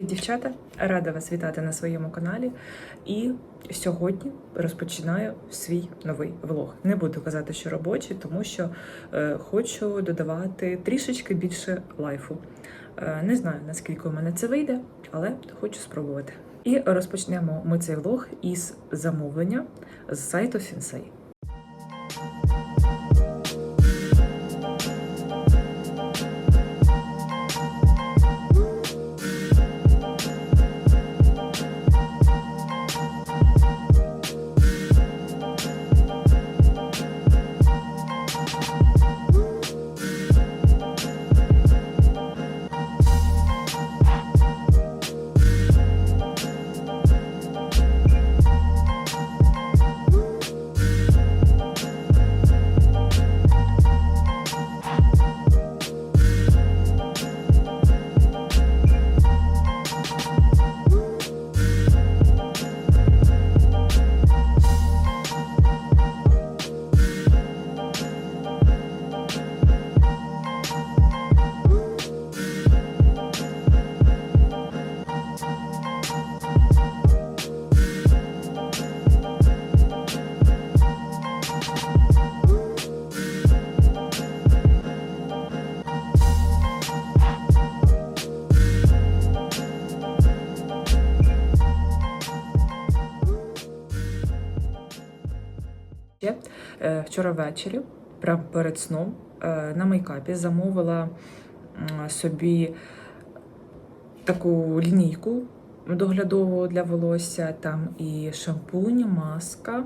Дівчата, рада вас вітати на своєму каналі. І сьогодні розпочинаю свій новий влог. Не буду казати, що робочий, тому що е, хочу додавати трішечки більше лайфу. Е, не знаю наскільки у мене це вийде, але хочу спробувати. І розпочнемо ми цей влог із замовлення з сайту Sensei. Вчора ввечері, прямо перед сном, е, на мейкапі замовила собі таку лінійку доглядову для волосся. Там і шампунь, маска.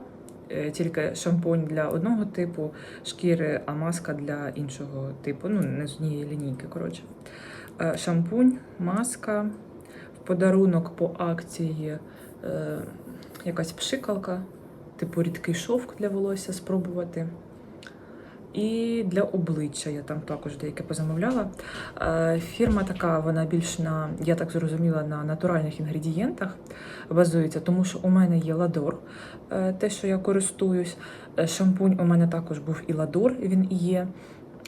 Е, Тільки шампунь для одного типу шкіри, а маска для іншого типу. Ну, не з однієї лінійки, коротше. Е, Шампунь, маска, в подарунок по акції е, якась пшикалка, типу рідкий шовк для волосся спробувати. І для обличчя я там також деяке позамовляла. Е, Фірма така, вона більш на, я так зрозуміла, на натуральних інгредієнтах базується, тому що у мене є ладор, е, те, що я користуюсь. Е, Шампунь у мене також був і ладор, він і є.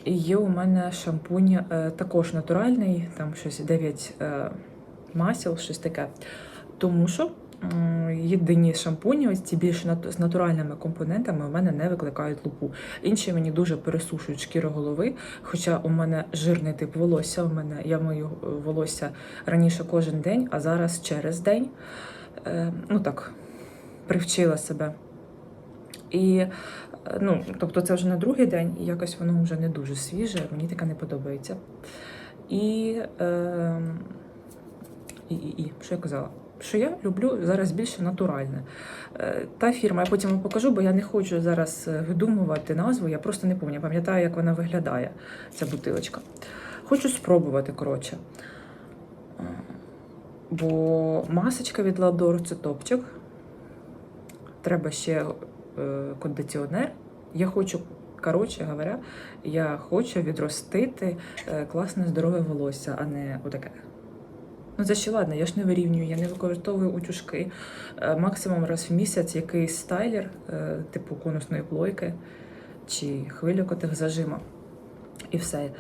І є у мене шампунь також натуральний, там щось 9 е, масел, щось таке. Тому що єдині шампуні, ось ці більш з натуральними компонентами, у мене не викликають лупу. Інші мені дуже пересушують шкіру голови. Хоча у мене жирний тип волосся, у мене я мию е, волосся раніше кожен день, а зараз через день. Е, ну так, привчила себе. І е, ну, тобто це вже на другий день, і якось воно вже не дуже свіже, мені таке не подобається. І, е, і, і, і що я казала? Що я люблю зараз більше натуральне. Е, Та фірма, я потім вам покажу, бо я не хочу зараз е, видумувати назву, я просто не пам'ятаю, пам'ятаю, як вона виглядає, ця бутилочка. Хочу спробувати, коротше. Е, Бо масочка від Ладор це топчик. Треба ще кондиціонер. Я хочу, коротше говоря, я хочу відростити класне здорове волосся, а не отаке. Ну, це ще ладно, я ж не вирівнюю, я не використовую утюжки. Е, Максимум раз в місяць якийсь стайлер, е, типу конусної плойки чи хвилюкотих зажима. І все.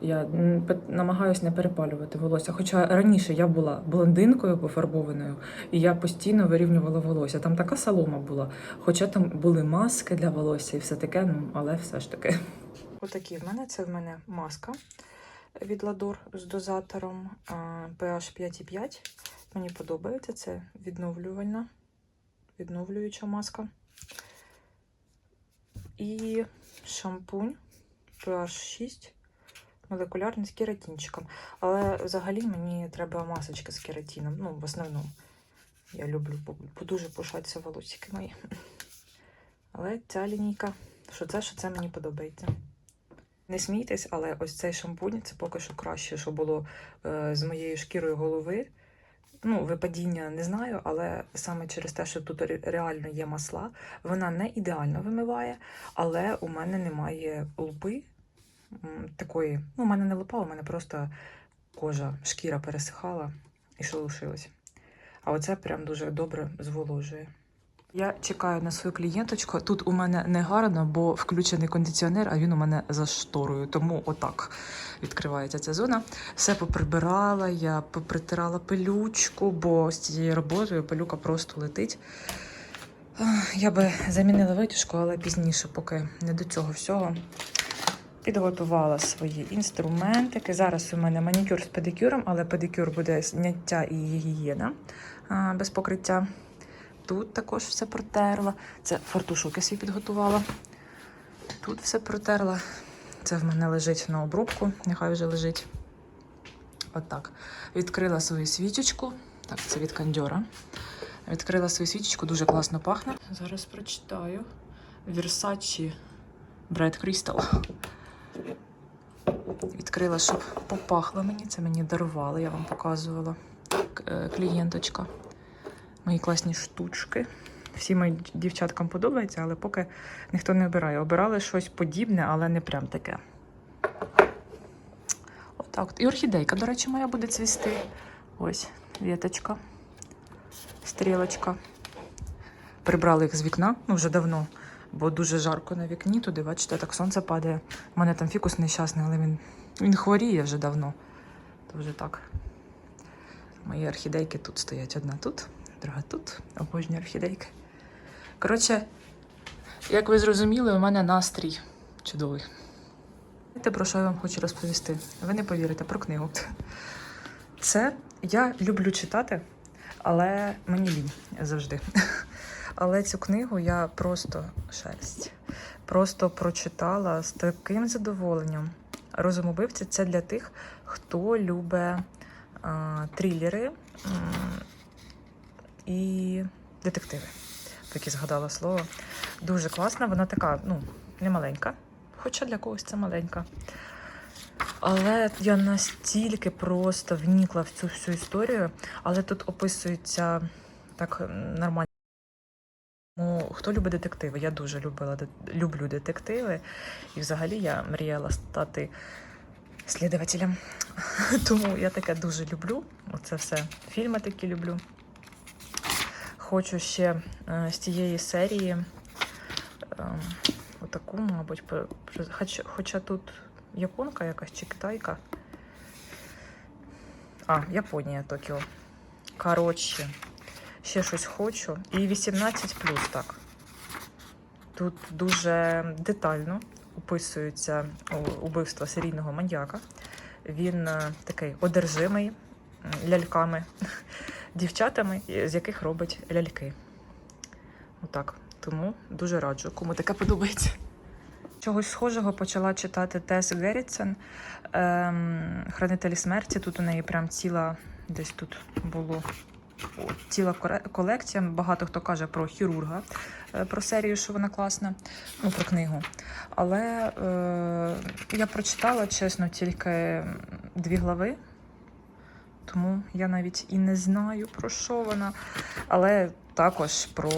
Я намагаюся не перепалювати волосся. Хоча раніше я була блондинкою пофарбованою, і я постійно вирівнювала волосся. Там така солома була. Хоча там були маски для волосся і все таке, ну але все ж таки. Отакі в мене це в мене маска від Ладор з дозатором pH 5,5. Мені подобається це відновлювальна, відновлююча маска. І шампунь pH 6 молекулярний з кератинчиком. Але взагалі мені треба масочка з кератином. Ну, в основному. Я люблю дуже пушаться волосики мої. Але ця лінійка, що це, що це мені подобається. Не смійтесь, але ось цей шампунь це поки що краще, що було е, з моєю шкірою голови. Ну, випадіння не знаю, але саме через те, що тут реально є масла, вона не ідеально вимиває, але у мене немає лупи такої. Ну, у мене не лупа, у мене просто кожа, шкіра пересихала і шелушилась. А оце прям дуже добре зволожує. Я чекаю на свою клієнточку. Тут у мене не гарно, бо включений кондиціонер, а він у мене за шторою. Тому отак відкривається ця зона. Все поприбирала, я попритирала пилючку, бо з цією роботою пилюка просто летить. Я би замінила витяжку, але пізніше, поки не до цього всього. Підготувала свої інструментики. Зараз у мене манікюр з педикюром, але педикюр буде зняття і гігієна без покриття. Тут також все протерла. Це фартушок я свій підготувала. Тут все протерла. Це в мене лежить на обробку, нехай вже лежить. Отак. Відкрила свою свічечку. Так, це від кандьора. Відкрила свою свічечку, дуже класно пахне. Зараз прочитаю. Versace Brad Crystal. Відкрила, щоб попахло мені. Це мені дарували, я вам показувала. Е, Клієнточка. Мої класні штучки. Всім моїм дівчаткам подобається, але поки ніхто не обирає. Обирали щось подібне, але не прям таке. Отак. І орхідейка, до речі, моя буде цвісти. Ось, віточка, стрілочка. Прибрали їх з вікна, ну вже давно, бо дуже жарко на вікні. Туди, бачите, так сонце падає. У мене там фікус нещасний, але він, він хворіє вже давно. То вже так. Мої орхідейки тут стоять. Одна тут, друга тут. Обожнюю орхідейки. Коротше, як ви зрозуміли, у мене настрій чудовий. Знаєте, про що я вам хочу розповісти? Ви не повірите про книгу. Це я люблю читати, але мені лінь завжди. Але цю книгу я просто шерсть. Просто прочитала з таким задоволенням. Розум убивці це для тих, хто любить трилери і детективи. Поки згадала слово. Дуже класна, вона така, ну, не маленька, хоча для когось це маленька. Але я настільки просто вникла в цю всю історію, але тут описується так нормально. Ну, хто любить детективи? Я дуже любила люблю детективи. І взагалі я мріяла стати слідувателем. Тому я таке дуже люблю. Оце все. Фільми такі люблю. Хочу ще е, з тієї серії ем, отаку, мабуть, хоча тут японка якась чи китайка. А, Японія, Токіо. Коротше, ще щось хочу. І 18 так. Тут дуже детально описується убивство серійного маньяка. Він е, такий одержимий ляльками, дівчатами, з яких робить ляльки. Отак. Тому дуже раджу, кому таке подобається. Чогось схожого почала читати Тес Геррітсен ем, Хранителі смерті. Тут у неї прям ціла, десь тут було ціла колекція. Багато хто каже про хірурга, е, про серію, що вона класна, ну про книгу. Але е, я прочитала, чесно, тільки дві глави. Тому я навіть і не знаю, про що вона. Але також про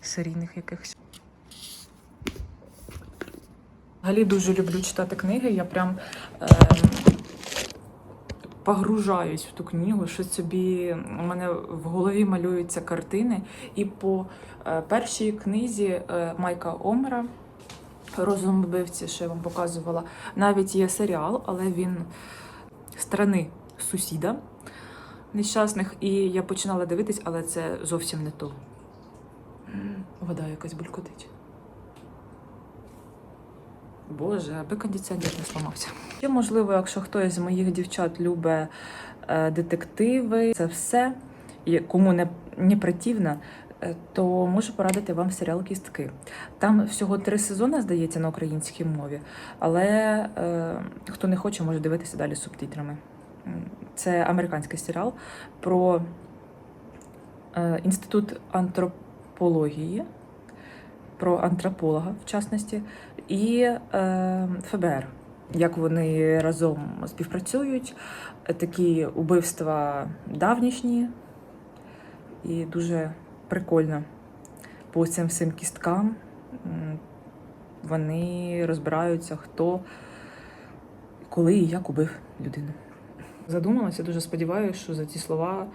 серійних якихось. Взагалі дуже люблю читати книги. Я прям ем, погружаюсь в ту книгу, що собі у мене в голові малюються картини. І по е, першій книзі е, Майка Омера Розум вбивці, що я вам показувала, навіть є серіал, але він сторони сусіда нещасних. І я починала дивитись, але це зовсім не то. Вода якась булькотить. Боже, аби кондиціонер не зламався. І, можливо, якщо хтось з моїх дівчат любить е, детективи, це все, і кому не, не противно, е, то можу порадити вам серіал Кістки. Там всього три сезони, здається, на українській мові, але е, хто не хоче, може дивитися далі з субтитрами. Це американський серіал про е, інститут антропології, про антрополога, в частності, і е, ФБР. Як вони разом співпрацюють, такі убивства давнішні, і дуже прикольно по цим всім кісткам. Вони розбираються, хто, коли і як убив людину. Задумалася, дуже сподіваюся, що за ці слова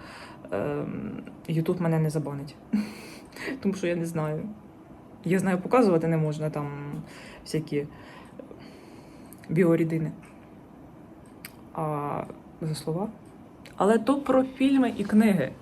Ютуб мене не забанить. Тому що я не знаю. Я знаю, показувати не можна там всякі біорідини. А за слова. Але то про фільми і книги.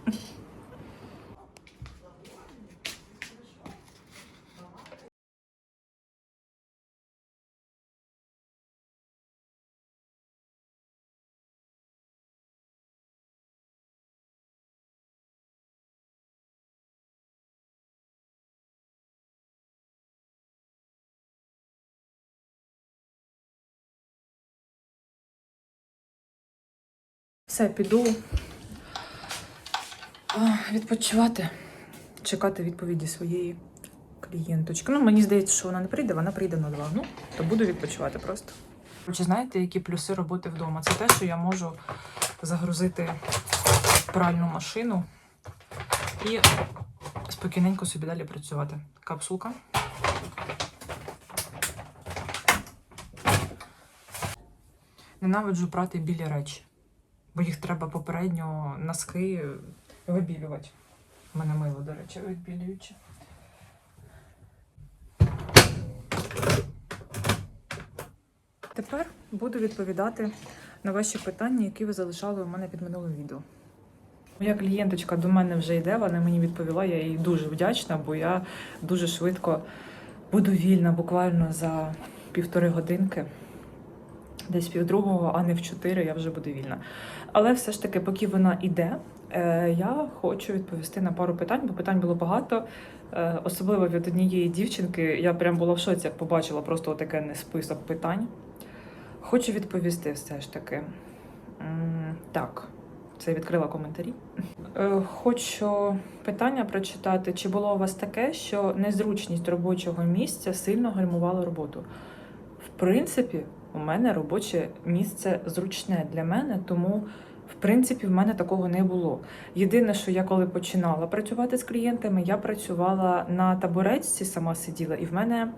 Все, піду відпочивати, чекати відповіді своєї клієнточки. Ну, мені здається, що вона не прийде, вона прийде на два. Ну, то буду відпочивати просто. Чи знаєте, які плюси роботи вдома? Це те, що я можу загрузити пральну машину і спокійненько собі далі працювати. Капсулка. Ненавиджу прати білі речі бо їх треба попередньо носки вибілювати. У мене мило, до речі, відбілюючи. Тепер буду відповідати на ваші питання, які ви залишали у мене під минулим відео. Моя клієнточка до мене вже йде, вона мені відповіла, я їй дуже вдячна, бо я дуже швидко буду вільна, буквально за півтори годинки десь півдругого, а не в чотири я вже буду вільна. Але все ж таки, поки вона йде, е, я хочу відповісти на пару питань, бо питань було багато. Е, Особливо від однієї дівчинки. Я прям була в шоці, як побачила просто таке список питань. Хочу відповісти все ж таки. Так, це відкрила коментарі. Е, Хочу питання прочитати. Чи було у вас таке, що незручність робочого місця сильно гальмувала роботу? В принципі, у мене робоче місце зручне для мене, тому в принципі в мене такого не було. Єдине, що я коли починала працювати з клієнтами, я працювала на табуретці, сама сиділа, і в мене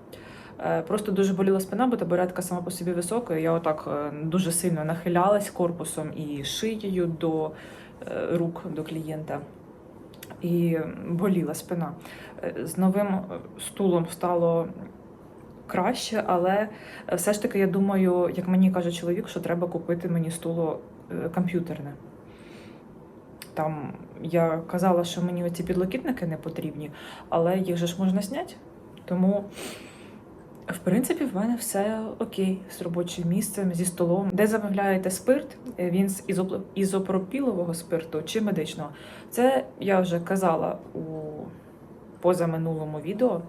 е, просто дуже боліла спина, бо табуретка сама по собі висока. і Я отак е, дуже сильно нахилялась корпусом і шиєю до е, рук до клієнта. І боліла спина. З новим стулом стало краще, але е, все ж таки я думаю, як мені каже чоловік, що треба купити мені стуло е, комп'ютерне. Там я казала, що мені оці підлокітники не потрібні, але їх же ж можна зняти. Тому, в принципі, в мене все окей з робочим місцем, зі столом. Де замовляєте спирт, е, він з ізопропілового спирту чи медичного. Це я вже казала у позаминулому відео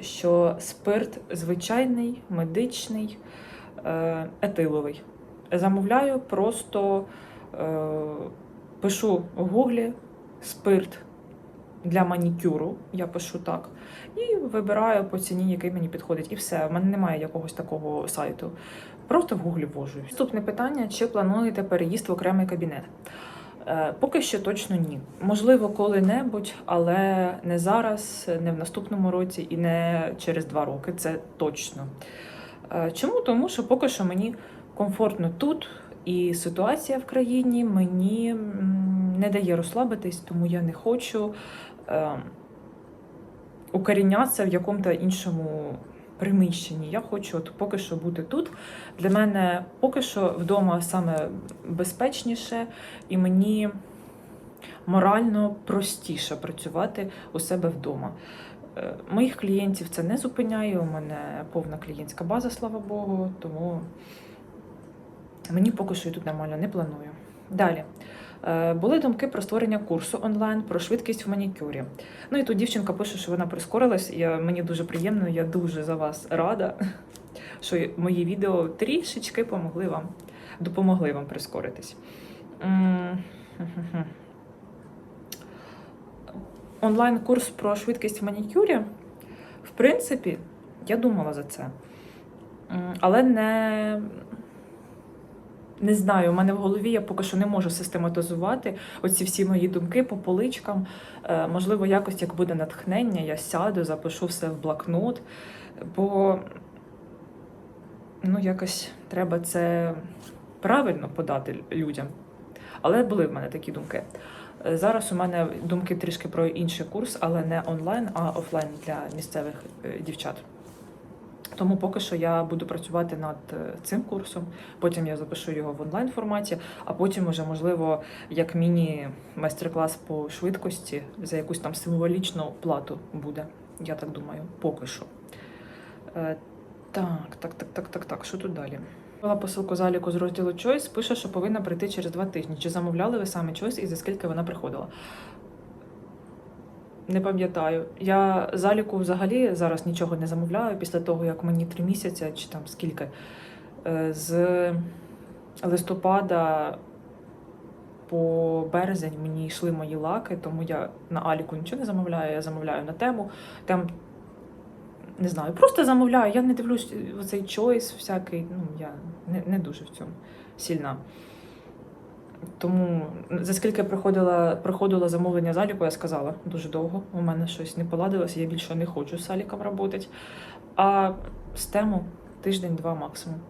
що спирт звичайний, медичний, е, етиловий. Замовляю, просто е, пишу в гуглі спирт для манікюру, я пишу так, і вибираю по ціні, який мені підходить. І все, в мене немає якогось такого сайту. Просто в гуглі ввожу. Наступне питання: чи плануєте переїзд в окремий кабінет? Е, Поки що точно ні. Можливо, коли-небудь, але не зараз, не в наступному році і не через два роки. Це точно. Е, Чому? Тому що поки що мені комфортно тут, і ситуація в країні мені не дає розслабитись, тому я не хочу е, укорінятися в якому-то іншому приміщенні. Я хочу от поки що бути тут. Для мене поки що вдома саме безпечніше, і мені морально простіше працювати у себе вдома. Е, Моїх клієнтів це не зупиняє. У мене повна клієнтська база, слава Богу, тому мені поки що і тут нормально не планую. Далі. Е, Були думки про створення курсу онлайн про швидкість в манікюрі. Ну і тут дівчинка пише, що вона прискорилась. Я, мені дуже приємно, я дуже за вас рада, що мої відео трішечки помогли вам, допомогли вам прискоритись. Онлайн-курс про швидкість в манікюрі. В принципі, я думала за це. Але не, не знаю, у мене в голові я поки що не можу систематизувати оці всі мої думки по поличкам. Е, Можливо, якось як буде натхнення, я сяду, запишу все в блокнот, бо ну, якось треба це правильно подати людям. Але були в мене такі думки. Е, Зараз у мене думки трішки про інший курс, але не онлайн, а офлайн для місцевих е, дівчат. Тому поки що я буду працювати над е, цим курсом. Потім я запишу його в онлайн форматі, а потім уже можливо як міні-майстер-клас по швидкості за якусь там символічну плату буде. Я так думаю, поки що. Е, Так, так, так, так, так, так. Що тут далі? Була посилку заліку з розділу Choice, пише, що повинна прийти через два тижні. Чи замовляли ви саме Choice і за скільки вона приходила? Не пам'ятаю. Я заліку взагалі зараз нічого не замовляю після того, як мені три місяці чи там скільки. Е, З листопада по березень мені йшли мої лаки, тому я на Аліку нічого не замовляю, я замовляю на тему. Там не знаю, просто замовляю. Я не дивлюсь цей чойс всякий. Ну, я не, не дуже в цьому сильна. Тому за скільки приходила, приходило замовлення заліку, я сказала дуже довго. У мене щось не поладилося, я більше не хочу з Аліком працювати. А з тему тиждень-два максимум.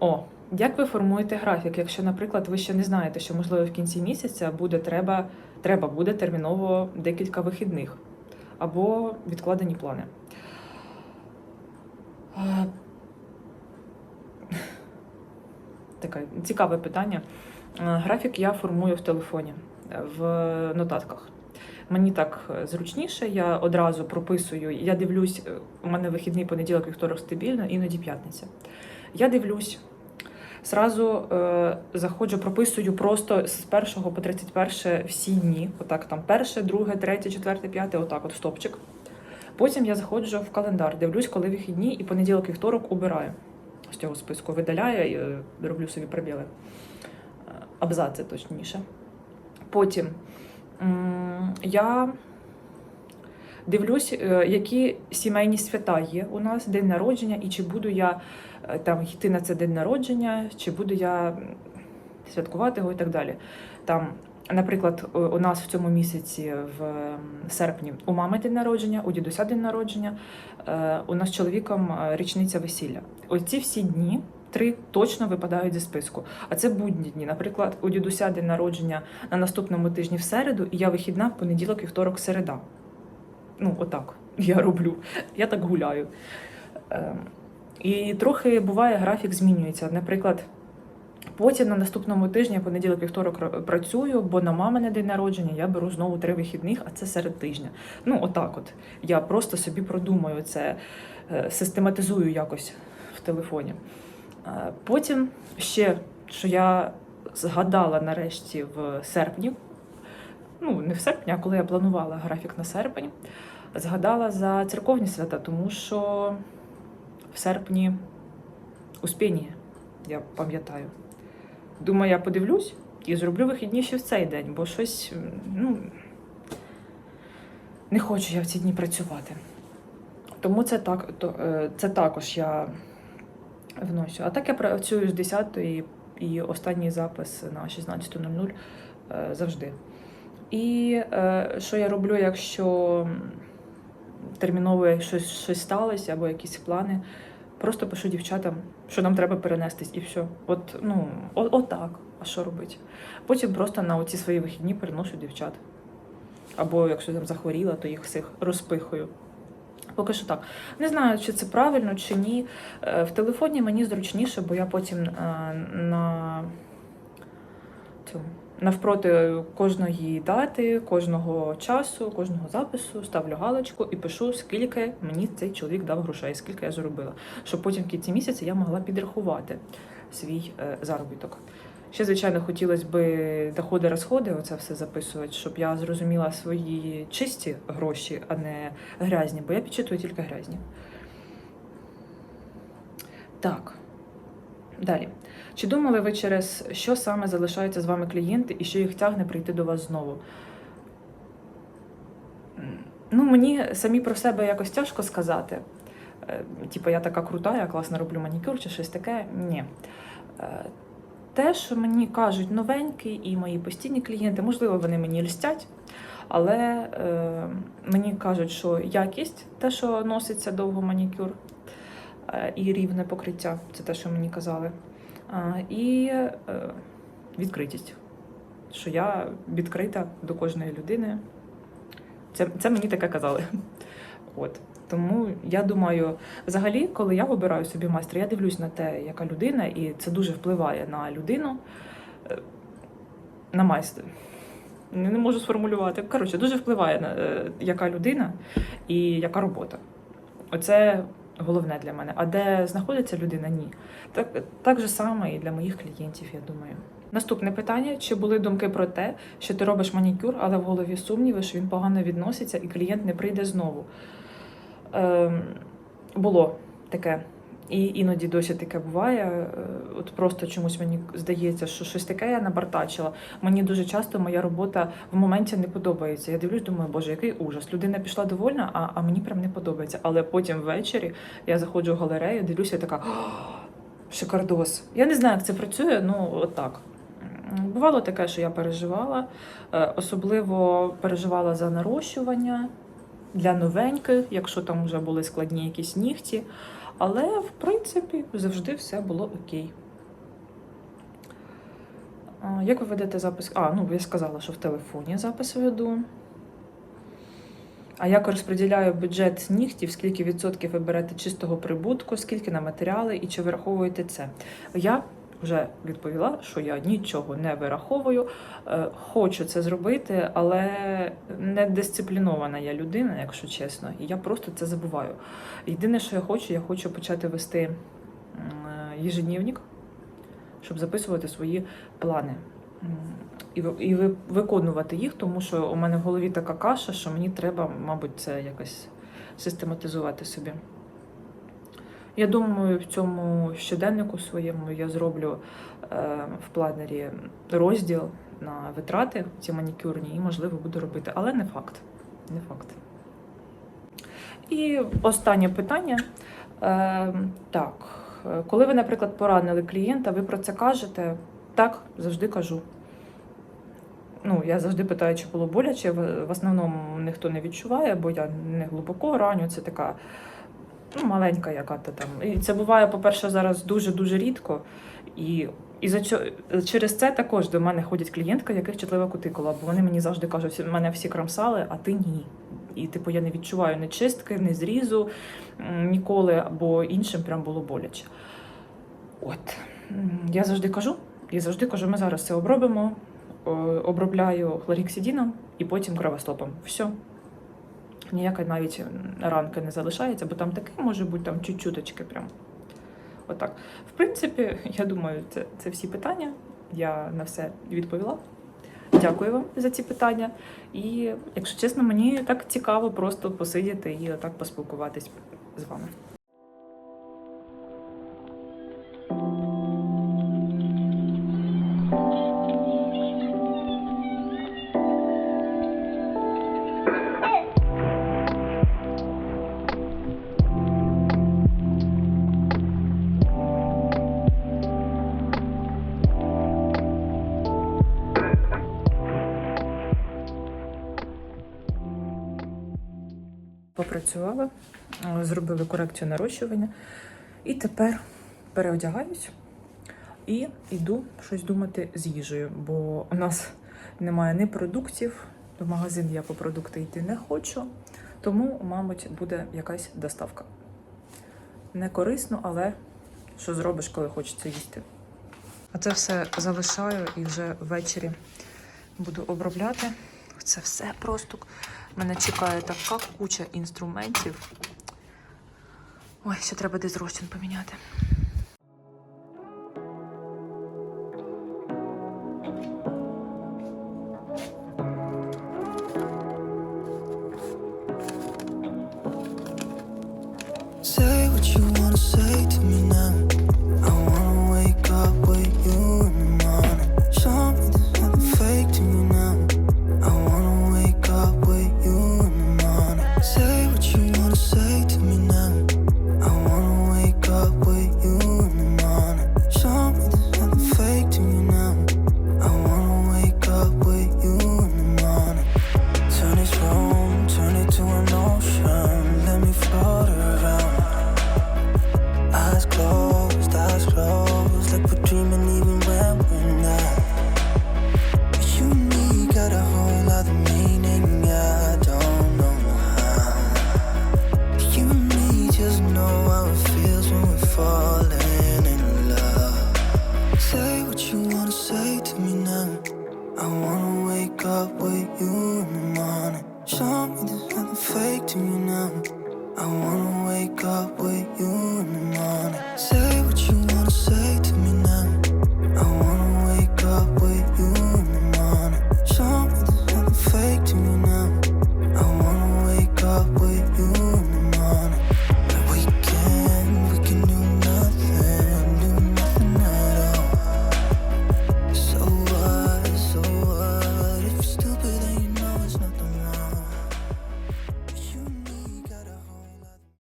О, як ви формуєте графік? Якщо, наприклад, ви ще не знаєте, що можливо в кінці місяця буде треба, треба буде терміново декілька вихідних або відкладені плани. Таке цікаве питання. Е, Графік я формую в телефоні, в нотатках. Мені так е, зручніше, я одразу прописую, я дивлюсь, е, у мене вихідний понеділок, вівторок стабільно, іноді п'ятниця. Я дивлюсь, зразу е, заходжу, прописую просто з 1 по 31 всі дні. Отак там перше, друге, третє, четверте, п'яте, отак от стопчик. Потім я заходжу в календар, дивлюсь, коли вихідні, і понеділок, вівторок убираю з цього списку, видаляю і роблю собі пробіли. Абзаци точніше. Потім я дивлюсь, е, які сімейні свята є у нас, день народження, і чи буду я е, там йти на це день народження, чи буду я святкувати його і так далі. Там, наприклад, у- нас в цьому місяці, в серпні, у мами день народження, у дідуся день народження, е, у нас з чоловіком річниця весілля. Оці всі дні. Три точно випадають зі списку. А це будні дні. Наприклад, у дідуся день народження на наступному тижні в середу, і я вихідна в понеділок, вівторок, середа. Ну, отак я роблю. Я так гуляю. Ем, І трохи буває, графік змінюється. Наприклад, потім на наступному тижні, понеділок, вівторок працюю, бо на мамине день народження я беру знову три вихідних, а це серед тижня. Ну, отак от. Я просто собі продумаю це, е, систематизую якось в телефоні. Е, Потім ще, що я згадала нарешті в серпні, ну не в серпні, а коли я планувала графік на серпень, згадала за церковні свята, тому що в серпні Успіння, я пам'ятаю. Думаю, я подивлюсь і зроблю вихідні ще в цей день, бо щось, ну, не хочу я в ці дні працювати. Тому це так, е, це також я вносю. А так я працюю з 10 і останній запис на 16.00 е, завжди. І е, що я роблю, якщо терміново щось, щось сталося або якісь плани, просто пишу дівчатам, що нам треба перенестись, і все. От, ну, отак. А що робити? Потім просто на оці свої вихідні переношу дівчат. Або якщо там захворіла, то їх всіх розпихую. Поки що так. Не знаю, чи це правильно, чи ні. Е, В телефоні мені зручніше, бо я потім е, на цьому. Навпроти кожної дати, кожного часу, кожного запису ставлю галочку і пишу, скільки мені цей чоловік дав грошей, скільки я заробила. Щоб потім в кінці місяця я могла підрахувати свій е, заробіток. Ще, звичайно, хотілося б доходи, розходи, оце все записувати, щоб я зрозуміла свої чисті гроші, а не грязні, бо я підчитую тільки грязні. Так. Далі. Чи думали ви через що саме залишаються з вами клієнти і що їх тягне прийти до вас знову? Ну, мені самі про себе якось тяжко сказати. Е, Типу, я така крута, я класно роблю манікюр чи щось таке. Ні. Е, Те, що мені кажуть новенькі і мої постійні клієнти, можливо, вони мені льстять, але е, мені кажуть, що якість, те, що носиться довго манікюр, е, і рівне покриття, це те, що мені казали. А, І е, відкритість. що я відкрита до кожної людини. Це, це мені таке казали. От. Тому я думаю, взагалі, коли я вибираю собі майстра, я дивлюсь на те, яка людина, і це дуже впливає на людину, е, на майстра. Не можу сформулювати. Коротше, дуже впливає на е, яка людина і яка робота. Оце головне для мене. А де знаходиться людина, ні. Так, так же саме і для моїх клієнтів, я думаю. Наступне питання: чи були думки про те, що ти робиш манікюр, але в голові сумніви, що він погано відноситься і клієнт не прийде знову? Ем, було таке. І іноді досі таке буває. Е, От просто чомусь мені здається, що щось таке я набартачила. Мені дуже часто моя робота в моменті не подобається. Я дивлюсь, думаю, боже, який ужас. Людина пішла довольна, а, а мені прям не подобається. Але потім ввечері я заходжу в галерею, дивлюся, і така шикардос. Я не знаю, як це працює, ну от так. Бувало таке, що я переживала, Е, особливо переживала за нарощування для новеньких, якщо там вже були складні якісь нігті. Але, в принципі, завжди все було окей. Як ви ведете запис? А, ну я сказала, що в телефоні запис веду. А як розподіляю бюджет нігтів, скільки відсотків ви берете чистого прибутку, скільки на матеріали і чи вираховуєте це? Я вже відповіла, що я нічого не вираховую. Е, Хочу це зробити, але не дисциплінована я людина, якщо чесно, і я просто це забуваю. Єдине, що я хочу, я хочу почати вести е, щоб записувати свої плани. І, і ви- виконувати їх, тому що у мене в голові така каша, що мені треба, мабуть, це якось систематизувати собі. Я думаю, в цьому щоденнику своєму я зроблю е, в планері розділ на витрати ці манікюрні і, можливо, буду робити, але не факт. Не факт. І останнє питання. Е, так, коли ви, наприклад, поранили клієнта, ви про це кажете? Так, завжди кажу. Ну, я завжди питаю, чи було боляче. В основному ніхто не відчуває, бо я не глибоко раню. Це така ну, маленька яка-то там. І це буває, по-перше, зараз дуже-дуже рідко. І, і за чо, через це також до мене ходять клієнтки, яких чутлива кутикула, бо вони мені завжди кажуть, мене всі крамсали, а ти ні. І типу я не відчуваю ні чистки, ні зрізу ніколи, або іншим прям було боляче. От. Я завжди кажу, і завжди кажу, ми зараз це обробимо, обробляю хлоріксидіном і потім кровостопом. Все. Ніяка навіть ранки не залишається, бо там таке може бути там чуть-чуточки прям. Отак. В принципі, я думаю, це, це всі питання. Я на все відповіла. Дякую вам за ці питання. І, якщо чесно, мені так цікаво просто посидіти і отак поспілкуватись з вами. Попрацювала, е, зробили корекцію нарощування. І тепер переодягаюсь і йду щось думати з їжею, бо у нас немає ні продуктів, в магазин я по продукти йти не хочу, тому, мабуть, буде якась доставка. Не корисно, але що зробиш, коли хочеться їсти. А це все залишаю і вже ввечері буду обробляти. Це все просто. Мене чекає така куча інструментів. Ой, ще треба десь розчин поміняти.